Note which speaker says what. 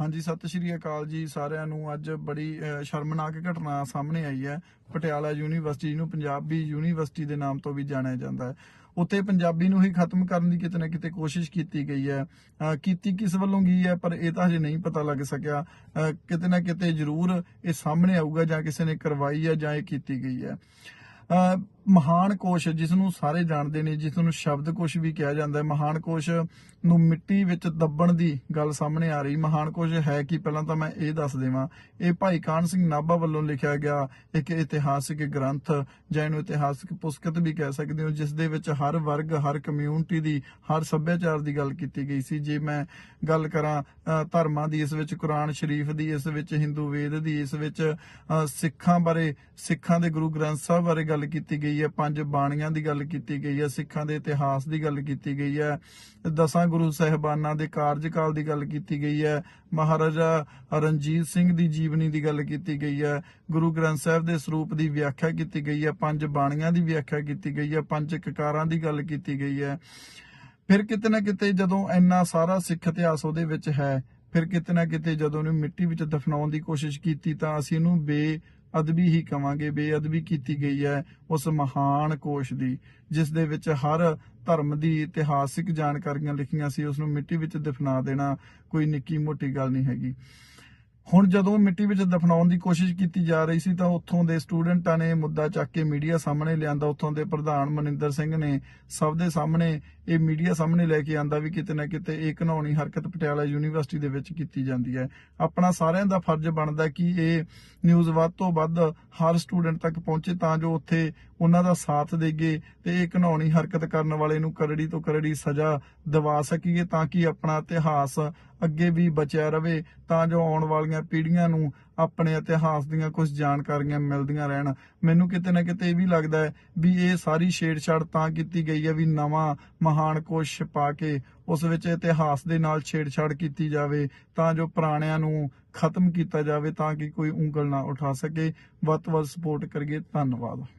Speaker 1: ਹਾਂਜੀ, ਸਤਿ ਸ਼੍ਰੀ ਅਕਾਲ ਜੀ ਸਾਰਿਆਂ ਨੂੰ। ਅੱਜ ਬੜੀ ਸ਼ਰਮਨਾਕ ਘਟਨਾ ਸਾਹਮਣੇ ਆਈ ਹੈ। ਪਟਿਆਲਾ ਯੂਨੀਵਰਸਿਟੀ ਨੂੰ ਪੰਜਾਬੀ ਯੂਨੀਵਰਸਿਟੀ ਦੇ ਨਾਮ ਤੋਂ ਵੀ ਜਾਣਿਆ ਜਾਂਦਾ ਹੈ। ਉੱਥੇ ਪੰਜਾਬੀ ਨੂੰ ਹੀ ਖਤਮ ਕਰਨ ਦੀ ਕਿਤੇ ਨਾ ਕਿਤੇ ਕੋਸ਼ਿਸ਼ ਕੀਤੀ ਗਈ ਹੈ। ਕੀਤੀ ਕਿਸ ਵੱਲੋਂ ਗਈ ਹੈ, ਪਰ ਇਹ ਤਾਂ ਹਜੇ ਨਹੀਂ ਪਤਾ ਲੱਗ ਸਕਿਆ। ਕਿਤੇ ਨਾ ਕਿਤੇ ਜ਼ਰੂਰ ਇਹ ਸਾਹਮਣੇ ਆਊਗਾ ਜਾਂ ਕਿਸੇ ਨੇ ਕਰਵਾਈ ਹੈ ਜਾਂ ਇਹ ਕੀਤੀ ਗਈ ਹੈ। ਮਹਾਨ ਕੋਸ਼ ਜਿਸ ਨੂੰ ਸਾਰੇ ਜਾਣਦੇ ਨੇ ਜਿਸ ਨੂੰ ਸ਼ਬਦ ਕੋਸ਼ ਵੀ ਕਿਹਾ ਜਾਂਦਾ ਹੈ। ਮਹਾਨ ਕੋਸ਼ ਨੂੰ ਮਿੱਟੀ ਵਿੱਚ ਦੱਬਣ ਦੀ ਗੱਲ ਸਾਹਮਣੇ ਆ ਰਹੀ। ਮਹਾਨ ਕੋਸ਼ ਹੈ ਕਿ ਪਹਿਲਾਂ ਤਾਂ ਮੈਂ ਇਹ ਦੱਸ ਦੇਵਾਂ, ਇਹ ਭਾਈ ਕਾਨ ਸਿੰਘ ਨਾਭਾ ਵੱਲੋਂ ਲਿਖਿਆ ਗਿਆ ਇੱਕ ਇਤਿਹਾਸਿਕ ਗ੍ਰੰਥ, ਜਾਂ ਇਹਨੂੰ ਇਤਿਹਾਸਿਕ ਪੁਸਤਕ ਵੀ ਕਹਿ ਸਕਦੇ ਹੋ, ਜਿਸ ਦੇ ਵਿੱਚ ਹਰ ਵਰਗ, ਹਰ ਕਮਿਊਨਿਟੀ ਦੀ, ਹਰ ਸੱਭਿਆਚਾਰ ਦੀ ਗੱਲ ਕੀਤੀ ਗਈ ਸੀ। ਜੇ ਮੈਂ ਗੱਲ ਕਰਾਂ, ਅਹ ਧਰਮਾਂ ਦੀ, ਇਸ ਵਿੱਚ ਕੁਰਾਨ ਸ਼ਰੀਫ ਦੀ, ਇਸ ਵਿੱਚ ਹਿੰਦੂ ਵੇਦ ਦੀ, ਇਸ ਵਿੱਚ ਸਿੱਖਾਂ ਬਾਰੇ, ਸਿੱਖਾਂ ਦੇ ਗੁਰੂ ਗ੍ਰੰਥ ਸਾਹਿਬ ਬਾਰੇ ਗੱਲ ਕੀਤੀ ਗਈ ਹੈ, ਪੰਜ ਬਾਣੀਆਂ ਦੀ ਗੱਲ ਕੀਤੀ ਗਈ ਹੈ, ਸਿੱਖਾਂ ਦੇ ਇਤਿਹਾਸ ਦੀ ਗੱਲ ਕੀਤੀ ਗਈ ਹੈ, ਦਸਾਂ ਗੁਰੂ ਸਾਹਿਬਾਨਾਂ ਦੇ ਕਾਰਜਕਾਲ ਦੀ ਗੱਲ ਕੀਤੀ ਗਈ ਹੈ, ਮਹਾਰਾਜਾ ਰਣਜੀਤ ਸਿੰਘ ਦੀ ਜੀਵਨੀ ਦੀ ਗੱਲ ਕੀਤੀ ਗਈ ਹੈ, ਗੁਰੂ ਗ੍ਰੰਥ ਸਾਹਿਬ ਦੇ ਸਰੂਪ ਦੀ ਵਿਆਖਿਆ ਕੀਤੀ ਗਈ ਹੈ, ਪੰਜ ਬਾਣੀਆਂ ਦੀ ਵਿਆਖਿਆ ਕੀਤੀ ਗਈ ਹੈ, ਪੰਜ ਕਕਾਰਾਂ ਦੀ ਗੱਲ ਕੀਤੀ ਗਈ ਹੈ। ਫਿਰ ਕਿਤੇ ਨਾ ਕਿਤੇ ਜਦੋਂ ਇੰਨਾ ਸਾਰਾ ਸਿੱਖ ਇਤਿਹਾਸ ਉਹਦੇ ਵਿੱਚ ਹੈ, ਫਿਰ ਕਿਤੇ ਨਾ ਕਿਤੇ ਜਦੋਂ ਉਹਨੂੰ ਮਿੱਟੀ ਵਿੱਚ ਦਫਨਾਉਣ ਦੀ ਕੋਸ਼ਿਸ਼ ਕੀਤੀ ਤਾਂ ਅਸੀਂ ਇਹਨੂੰ ਅਦਬੀ ਹੀ ਕਵਾਂਗੇ, ਬੇਅਦਬੀ ਕੀਤੀ ਗਈ ਹੈ ਉਸ ਮਹਾਨ ਕੋਸ਼ ਦੀ, ਜਿਸ ਦੇ ਵਿੱਚ ਹਰ ਧਰਮ ਦੀ ਇਤਿਹਾਸਿਕ ਜਾਣਕਾਰੀਆਂ ਲਿਖੀਆਂ ਸੀ ਉਸ ਨੂੰ ਮਿੱਟੀ ਵਿੱਚ ਦਫਨਾ ਦੇਣਾ ਕੋਈ ਨਿੱਕੀ ਮੋਟੀ ਗੱਲ ਨਹੀਂ ਹੈਗੀ। ਹੁਣ ਜਦੋਂ ਮਿੱਟੀ ਵਿੱਚ ਦਫਨਾਉਣ ਦੀ ਕੋਸ਼ਿਸ਼ ਕੀਤੀ ਜਾ ਰਹੀ ਸੀ ਤਾਂ ਉੱਥੋਂ ਦੇ ਸਟੂਡੈਂਟਾਂ ਨੇ ਮੁੱਦਾ ਚੱਕ ਕੇ ਮੀਡੀਆ ਸਾਹਮਣੇ ਲਿਆਂਦਾ। ਉੱਥੋਂ ਦੇ ਪ੍ਰਧਾਨ ਮਨਿੰਦਰ ਸਿੰਘ ਨੇ ਸਭ ਦੇ ਸਾਹਮਣੇ ਇਹ ਮੀਡੀਆ ਸਾਹਮਣੇ ਲੈ ਕੇ ਆਂਦਾ ਵੀ ਕਿਤੇ ਨਾ ਕਿਤੇ ਇਹ ਘਿਨਾਉਣੀ ਹਰਕਤ ਪਟਿਆਲਾ ਯੂਨੀਵਰਸਿਟੀ ਦੇ ਵਿੱਚ ਕੀਤੀ ਜਾਂਦੀ ਹੈ। ਆਪਣਾ ਸਾਰਿਆਂ ਦਾ ਫਰਜ਼ ਬਣਦਾ ਕਿ ਇਹ ਨਿਊਜ਼ ਵੱਧ ਤੋਂ ਵੱਧ ਹਰ ਸਟੂਡੈਂਟ ਤੱਕ ਪਹੁੰਚੇ ਤਾਂ ਜੋ ਉੱਥੇ ਉਹਨਾਂ ਦਾ ਸਾਥ ਦੇਗੇ ਤੇ ਇਹ ਘਿਨਾਉਣੀ ਹਰਕਤ ਕਰਨ ਵਾਲੇ ਨੂੰ ਕਰੜੀ ਤੋਂ ਕਰੜੀ ਸਜ਼ਾ ਦਿਵਾ ਸਕੀਏ ਤਾਂ ਕਿ ਆਪਣਾ ਇਤਿਹਾਸ ਅੱਗੇ ਵੀ ਬਚਿਆ ਰਵੇ, ਤਾਂ ਜੋ ਆਉਣ ਵਾਲੀਆਂ ਪੀੜ੍ਹੀਆਂ ਨੂੰ ਆਪਣੇ ਇਤਿਹਾਸ ਦੀਆਂ ਕੁਝ ਜਾਣਕਾਰੀਆਂ ਮਿਲਦੀਆਂ ਰਹਿਣ। ਮੈਨੂੰ ਕਿਤੇ ਨਾ ਕਿਤੇ ਇਹ ਵੀ ਲੱਗਦਾ ਹੈ ਵੀ ਇਹ ਸਾਰੀ ਛੇੜਛਾੜ ਤਾਂ ਕੀਤੀ ਗਈ ਹੈ ਵੀ ਨਵਾਂ ਮਹਾਨ ਕੋਸ਼ ਛਪਾ ਕੇ ਉਸ ਵਿੱਚ ਇਤਿਹਾਸ ਦੇ ਨਾਲ ਛੇੜਛਾੜ ਕੀਤੀ ਜਾਵੇ, ਤਾਂ ਜੋ ਪੁਰਾਣਿਆਂ ਨੂੰ ਖਤਮ ਕੀਤਾ ਜਾਵੇ ਤਾਂ ਕਿ ਕੋਈ ਉਂਗਲ ਨਾ ਉਠਾ ਸਕੇ। ਵੱਧ ਤੋਂ ਵੱਧ ਸਪੋਰਟ ਕਰੀਏ। ਧੰਨਵਾਦ।